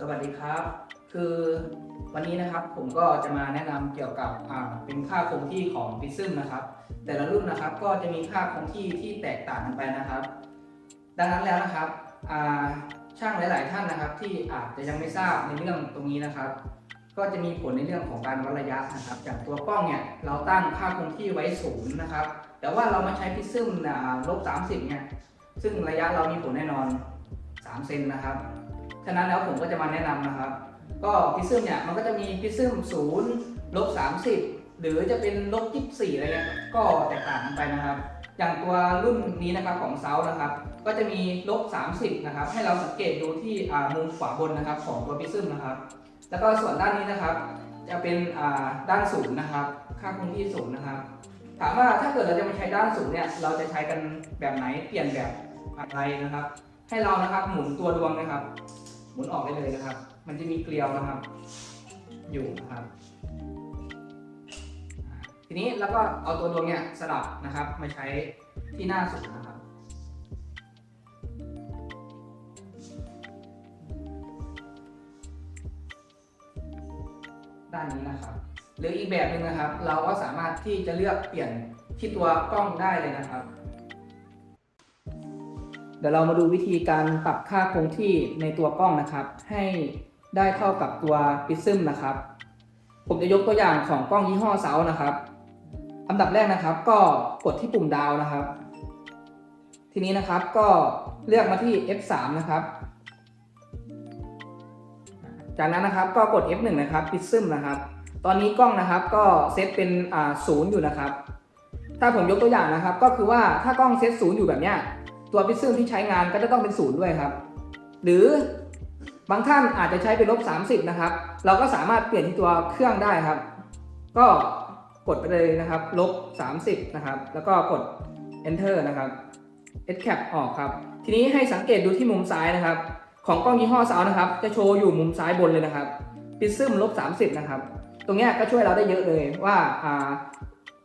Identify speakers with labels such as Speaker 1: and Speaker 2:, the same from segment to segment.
Speaker 1: สวัสดีครับ คือวันนี้นะครับผมก็จะมาแนะนำเกี่ยวกับเป็นค่าคงที่ของพิซซึมนะครับ แต่ละรุ่นนะครับก็จะมีค่าคงที่ที่แตกต่างกันไปนะครับ ดังนั้นแล้วนะครับช่างหลาย ๆ ท่านนะครับ ที่อาจจะยังไม่ทราบในเรื่องตรงนี้นะครับ ก็จะมีผลในเรื่องของการวัดระยะนะครับ จากตัวกล้องเนี่ยเราตั้งค่าคงที่ไว้ศูนย์นะครับ แต่ว่าเรามาใช้พิซึมลบสามสิบเนี่ยซึ่งระยะเรามีผลแน่นอน3เซนนะครับ ฉะนั้นแล้วผมก็จะมาแนะนำนะครับ ก็พิซซึมเนี่ยมันก็จะมีพิซซึมศูนย์ลบสามสิบหรือจะเป็นลบยี่สิบสี่อะไรเงี้ยก็แตกต่างกันไปนะครับ อย่างตัวรุ่นนี้นะครับของเซานะครับ ก็จะมีลบ30นะครับ ให้เราสังเกตดูที่มุมขวาบนนะครับของตัวพิซซึมนะครับ แล้วก็ส่วนด้านนี้นะครับ จะเป็นด้านศูนย์นะครับ ค่าคงที่ศูนย์นะครับ ถามว่าถ้าเกิดเราจะมาใช้ด้านศูนย์เนี่ยเราจะใช้กันแบบไหนเปลี่ยนแบบอะไรนะครับ ให้เรานะครับหมุนตัวดวงนะครับ หมุนออกได้เลยนะครับ มันจะมีเกลียวนะครับ อยู่นะครับ ทีนี้แล้วก็เอาตัวดวงเนี่ยสลับนะครับ มาใช้ที่หน้าสุดนะครับด้านนี้นะครับ หรืออีกแบบหนึ่งนะครับ เราก็สามารถที่จะเลือกเปลี่ยนที่ตัวกล้องได้เลยนะครับ เดี๋ยวเรามาดูวิธีการปรับค่าคงที่ในตัวกล้องนะครับ ให้ได้เท่ากับตัวพิซึมนะครับ ผมจะยกตัวอย่างของกล้องยี่ห้อเซานะครับ อันดับแรกนะครับ ก็กดที่ปุ่มดาวนะครับ ทีนี้นะครับก็เลือกมาที่ F3 นะครับ จากนั้นนะครับก็กด F1 นะครับพิซึมนะครับ ตอนนี้กล้องนะครับก็เซตเป็นศูนย์อยู่นะครับ ถ้าผมยกตัวอย่างนะครับ ก็คือว่าถ้ากล้องเซตศูนย์อยู่แบบเนี้ย ตัวพิซซึมที่ใช้งานก็จะต้องเป็นศูนย์ด้วยครับ หรือบางท่านอาจจะใช้เป็นลบ30 นะครับ เราก็สามารถเปลี่ยนที่ตัวเครื่องได้ครับ ก็กดไปเลยนะครับลบ30 นะครับ แล้วก็กด enter นะครับ escape ออกครับ ทีนี้ให้สังเกตดูที่มุมซ้ายนะครับ ของกล้องยี่ห้อซาวนะครับ จะโชว์อยู่มุมซ้ายบนเลยนะครับพิซซึมลบ30 นะครับ ตรงเนี้ยก็ช่วยเราได้เยอะเลยว่าอ่า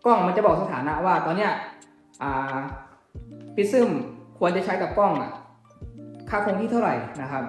Speaker 1: กล้องมันจะบอกสถานะว่าตอนเนี้ยอ่าพิซึม ควรจะใช้กับกล้องอะค่าคงที่เท่าไหร่นะครับ